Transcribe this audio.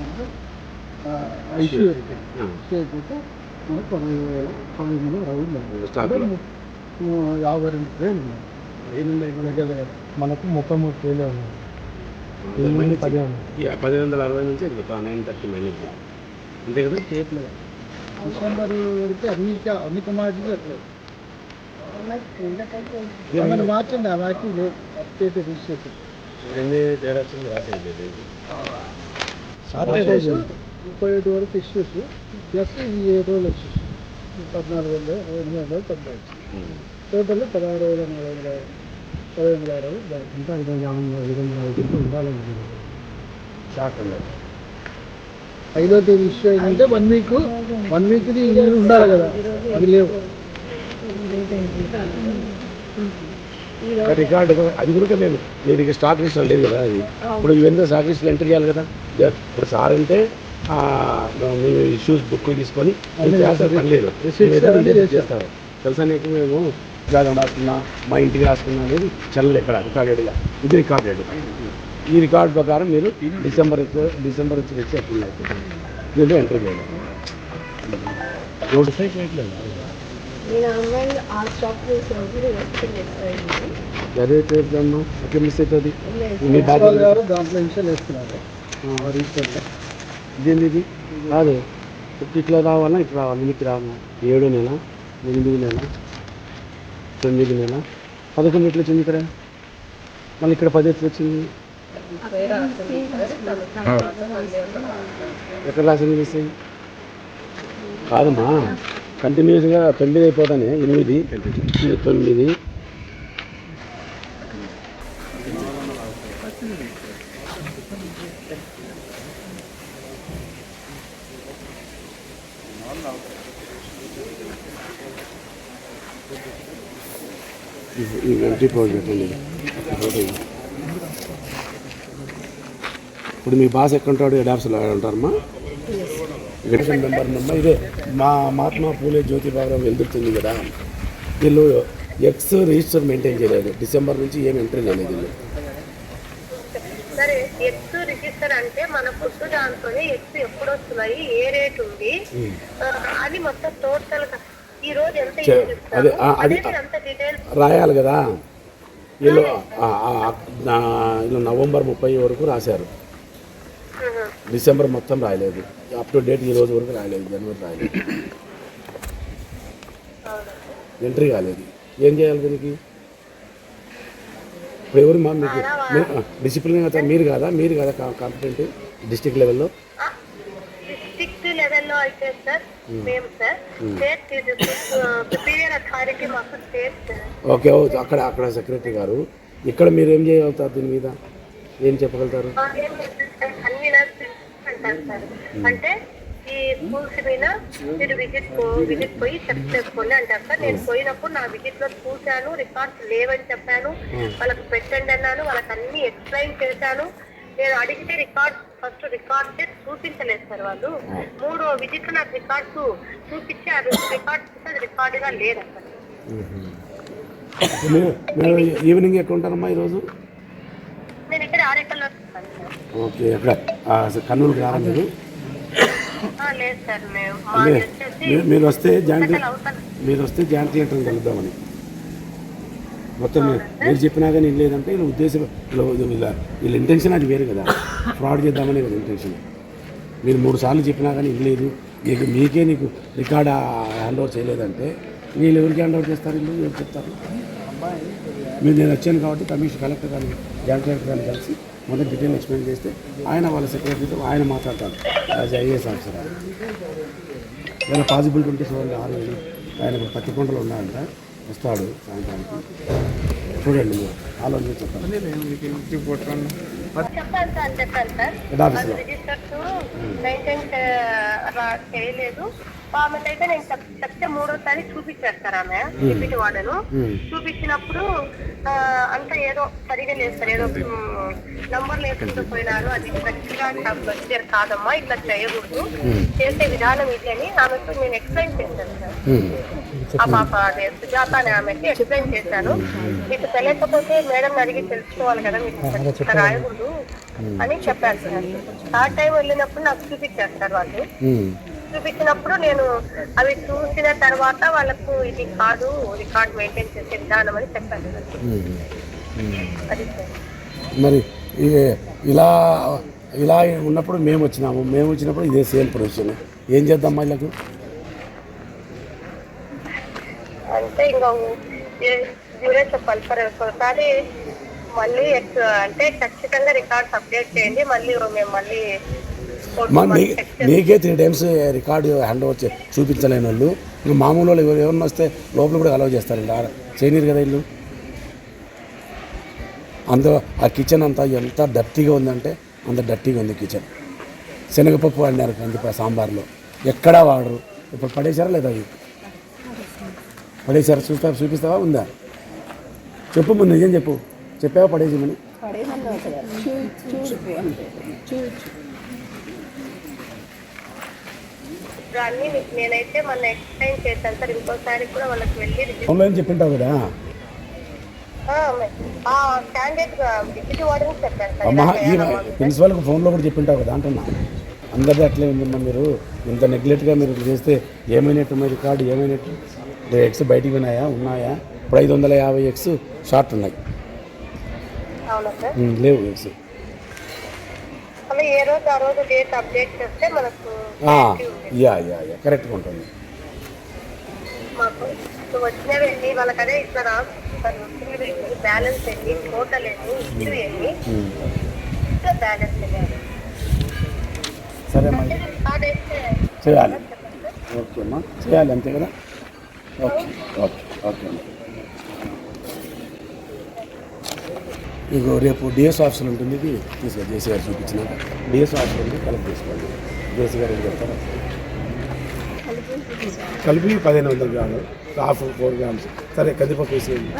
తీసుకుంటే ఇష్యూ అయిపోతే మనకు పదహైదు వేలు పదహైదు వందల అరవై ఉంది. యాభై రెండు వేలు ఉన్నాయి. ఐదు దగ్గర దగ్గర మనకు ముప్పై మూడు వేలు ఉన్నాయి. పదిహేను వందల అరవై నుంచి నైన్ థర్టీ మైనస్ అంతే కదా? చేయట్లేదు డిసెంబర్ పెడితే అన్ని అన్ని కమాడిటీలు పెట్టలేదు ఏమైనా మార్చండి ఆ వాటి లేదు. Update registration. ఎన్ని తేడా వచ్చింది ముప్పై ఏడు వరకు ఇష్యూస్ ప్లస్ ఈ ఏడు రోజులు వచ్చేసి పద్నాలుగు వేలు రెండు వందలు తొంభై టోటల్ పదహారు వేల నాలుగు వందల పదిహేను వందల అరవై ఇంకా ఐదు వందల ఐదు వందల ఐదు ఉండాలని షాక్ ఐదో తేదీ ఇష్యూ అయిందంటే వన్ వీక్ వన్ వీక్ది ఉండాలి కదా. అవి లేవు. రికార్డు అది కూడా నేను నేను ఇక స్టాక్ లిస్ట్ లేదు కదా అది. ఇప్పుడు ఇవన్నీ స్టాక్ లిస్ట్ ఎంటర్ చేయాలి కదా? ఇప్పుడు సార్ అంటే ఆ, మీ ఇష్యూస్ బుక్ తీసుకొని లేదు. తెలుసా నీకు మేము? జాదం రాసుకున్నా మా ఇంటికి రాసుకున్నా అనేది చల్లలు ఇక్కడ రికార్డెడ్గా ఇది రికార్డెడ్ ఈ రికార్డు ప్రకారం మీరు డిసెంబర్ డిసెంబర్ వచ్చి తెచ్చి అవుతుంది దీంట్లో ఎంటర్ చేయాలి నోటిఫై చేయట్లేదు. నేను అదే మిస్ అవుతుంది. మీ గారు దాంట్లో ఇన్షియల్ వేస్తున్నారు ఇదేంది ఇది కాదు. ఇట్లా రావాలా ఇట్లా రావాలి. ఇనికి రావాలా ఏడు నెల ఎనిమిది నెల తొమ్మిది నెల. పదకొండు ఎట్లా వచ్చింది ఇక్కడ? మళ్ళీ ఇక్కడ పది ఎట్లా వచ్చింది? ఎక్కడ రాసింది మిస్? అయ్యి కాదమ్మా. కంటిన్యూస్గా తొమ్మిది అయిపోతాను ఎనిమిది తొమ్మిది. ఈ ఇప్పుడు మీ బాస్ ఎక్కడ ఉంటాడు? ఎడాప్స్లో ఉంటారమ్మా? ఎడిషన్ మెంబర్ నెంబర్ ఇదే మా మహాత్మా పూలే జ్యోతిబాబురావు వెళ్తుంది కదా. వీళ్ళు ఎక్స్ రిజిస్టర్ మెయింటైన్ చేయలేదు. డిసెంబర్ నుంచి ఏం ఎంట్రీ లేదు వీళ్ళు సరే ఎక్స్ రిజిస్టర్ అంటే మన ఫుడ్ దాంట్లోనే ఎక్స్ ఎప్పుడు వస్తున్నాయి ఏ రేట్ ఉంది? అది మొత్తం టోటల్ ఈ రోజు ఎంత అదే, రాయాలి కదా. వీళ్ళు నవంబర్ ముప్పై వరకు రాశారు. డిసెంబర్ మొత్తం రాయలేదు. అప్ టు డేట్ ఈ రోజు వరకు రాయలేదు. జనవరి రాయలేదు. ఎంట్రీ కాలేదు. ఏం చేయాలి దీనికి? ఇప్పుడు ఎవరు మా మీకు డిసిప్లిన్ అయితే మీరు కాదా? మీరు కదా కాంపిటెంట్ డిస్టిక్ లెవెల్లో డిస్ట్రిక్ట్ లెవెల్లో అయితే సార్ మేము సార్ స్టేట్ సుపీరియర్ అథారిటీ మాకు స్టేట్ సార్. ఓకే అక్కడ అక్కడ సెక్రటరీ గారు. ఇక్కడ మీరు ఏం చేయగలుగుతారు దీని మీద? ఏం చెప్పగలుగుతారు? సార్ అంటే ఈ స్కూల్స్ మీద మీరు విజిట్ విజిట్ పోయి చెక్ చేసుకోండి అంటారు సార్. నేను పోయినప్పుడు నా విజిట్లో చూశాను రికార్డ్స్ లేవని చెప్పాను. వాళ్ళకి పెట్టండి అన్నాను వాళ్ళకి అన్ని ఎక్స్ప్లెయిన్ చేశాను. నేను అడిగితే రికార్డ్స్ ఫస్ట్ రికార్డ్స్ చూపించలేదు సార్ వాళ్ళు. మూడో విజిట్ నాకు రికార్డ్స్ చూపించి ఆ రికార్డ్స్ అది రికార్డుగా లేదు అసలు. ఈవినింగ్ ఎక్కడ ఉంటారమ్మా ఈరోజు? నేను ఇక్కడ ఆరేకల్లో ఓకే అక్కడ ఆ, కర్నూలుకి రారా మీరు? మీరు- వస్తే జాయింట్ మీరు వస్తే జాయింట్ థియేటర్ కలుద్దామని మొత్తం మీరు మీరు చెప్పినా కానీ ఏం లేదంటే వీళ్ళ ఉద్దేశం వీళ్ళ వీళ్ళ వీళ్ళ ఇంటెన్షన్ అది వేరు కదా. ఫ్రాడ్ చేద్దామని వీళ్ళ ఇంటెన్షన్ మీరు మూడు సార్లు చెప్పినా కానీ ఇది లేదు. నీకు మీకే నీకు రికార్డ్ హ్యాండ్ ఓవర్ చేయలేదంటే వీళ్ళు ఎవరికి హ్యాండ్ ఓవర్ చేస్తారు వీళ్ళు? ఎవరు చెప్తారు? మీరు నేను వచ్చాను కాబట్టి కమిషన్ కలెక్టర్ గారిని జాయింట్ కలెక్టర్ గారిని కలిసి మొదటి డీటెయిల్ ఎక్స్ప్లెయిన్ చేస్తే ఆయన వాళ్ళ సెక్రటరీతో ఆయన మాట్లాడతారు. యాజ్ ఐఏఎస్ ఆఫీసర్ ఏదైనా పాసిబిలిటీ ఉంటే చూడండి ఆరు వేలు ఆయన ఇప్పుడు పత్తికొండలో ఉన్నాడంట. వస్తాడు సాయంత్రానికి. చూడండి మీరు. ఆలోచన చెప్పండి. ఆఫీస్లో చేయలేదు. ఆమెకైతే నేను చెప్- చెప్తే మూడో తారీఖు చూపించారు సార్ ఆమె. Deputy warden Hmm. చూపించినప్పుడు అంతా ఏదో సరిగా లేదు సార్. ఏదో నంబర్లు వేసుకుంటూ పోయినారు. అది కరెక్ట్గా కాదమ్మా ఇట్లా చేయకూడదు. చేసే విధానం ఇట్లని ఆమెకు నేను ఎక్స్ప్లెయిన్ చేశాను సార్. ఆ పాప అదే సుజాత అనే ఆమెకి ఎక్స్ప్లెయిన్ చేశాను. మీకు తెలియకపోతే మేడం అడిగి తెలుసుకోవాలి కదా మీకు రాయకూడదు అని చెప్పాను సార్. ఆ టైం వెళ్ళినప్పుడు నాకు చూపించారు సార్ వాళ్ళు. చూపించినప్పుడు నేను అవి చూసిన తర్వాత వాళ్ళకు ఇది కాదు రికార్డ్ మెయింటైన్ చేసే విధానం అని చెప్పాను. మరి ఇలా ఇలా ఉన్నప్పుడు మేము వచ్చినాము. మేము వచ్చినప్పుడు ఇదే సేమ్ ప్రొఫెషన్ ఏం చేద్దాం వీళ్ళకు అంటే ఇంకా మీరే చెప్పాలి. సార్ ఒకసారి మళ్ళీ అంటే ఖచ్చితంగా రికార్డ్స్ అప్డేట్ చేయండి. మళ్ళీ మేము మళ్ళీ మా నీ నీకే three times record hand over చూపించలేని వాళ్ళు. మామూలు వాళ్ళు ఎవరు ఎవరన్నా వస్తే లోపల కూడా అలౌ చేస్తారండి. చేయనీరు కదా ఇల్లు అంత ఆ కిచెన్ అంతా ఎంత డర్టీగా ఉందంటే అంత డర్టీగా ఉంది కిచెన్ శనగపప్పు వండారు కందిప సాంబార్లో. ఎక్కడా వాడరు. ఇప్పుడు పడేశారా లేదా అది పడేశారా? చూస్తా చూపిస్తావా? ఉందా? చెప్పు ముందు నిజం చెప్పు. చెప్పావా? పడేసామని ఇప్పుడు అన్ని మీకు నేనైతే మొన్న ఎక్స్ప్లెయిన్ చేశాను సార్. ఇంకోసారి కూడా వాళ్ళకి వెళ్ళి ఆన్లైన్ చెప్పింటావు కదా. ప్రిన్సిపాల్కి ఫోన్లో కూడా చెప్పింటావు కదా అంటున్నా. అందరిది అట్లే ఉందమ్మా మీరు. ఇంత నెగ్లెక్ట్గా మీరు చేస్తే ఏమైనట్టు మరి రికార్డు ఏమైనట్టు ఎక్స్ బయటికి వినాయా ఉన్నాయా? ఇప్పుడు ఐదు వందల యాభై ఎక్స్ షార్ట్ ఉన్నాయి. లేవు ఎక్స్ మళ్ళీ ఏ రోజు ఆ రోజు డేట్ అప్డేట్ చేస్తే మనకు. యా యా యా కరెక్ట్గా ఉంటుంది. మాకు వాళ్ళకి అదే బ్యాలెన్స్ టోటల్ ఇష్యూ బ్యాలెన్స్ సరే అమ్మా చేయాలి. ఓకే అమ్మా. చేయాలి అంతే కదా? Okay okay okay. అమ్మా ఇగో రేపు డిఎస్ ఆఫీసులు ఉంటుంది. ఇది తీసుకొని జేసీ గారు చూపించినాక. డిఎస్ ఆఫీసులు ఉంది కలెక్ట్ చేసుకోండి. జేసీ గారు ఏం చెప్తారా. కలిపి పదిహేను వందల గ్రాములు హాఫ్ ఫోర్ గ్రామ్స్. సరే కందిపప్పు వేసేయండి.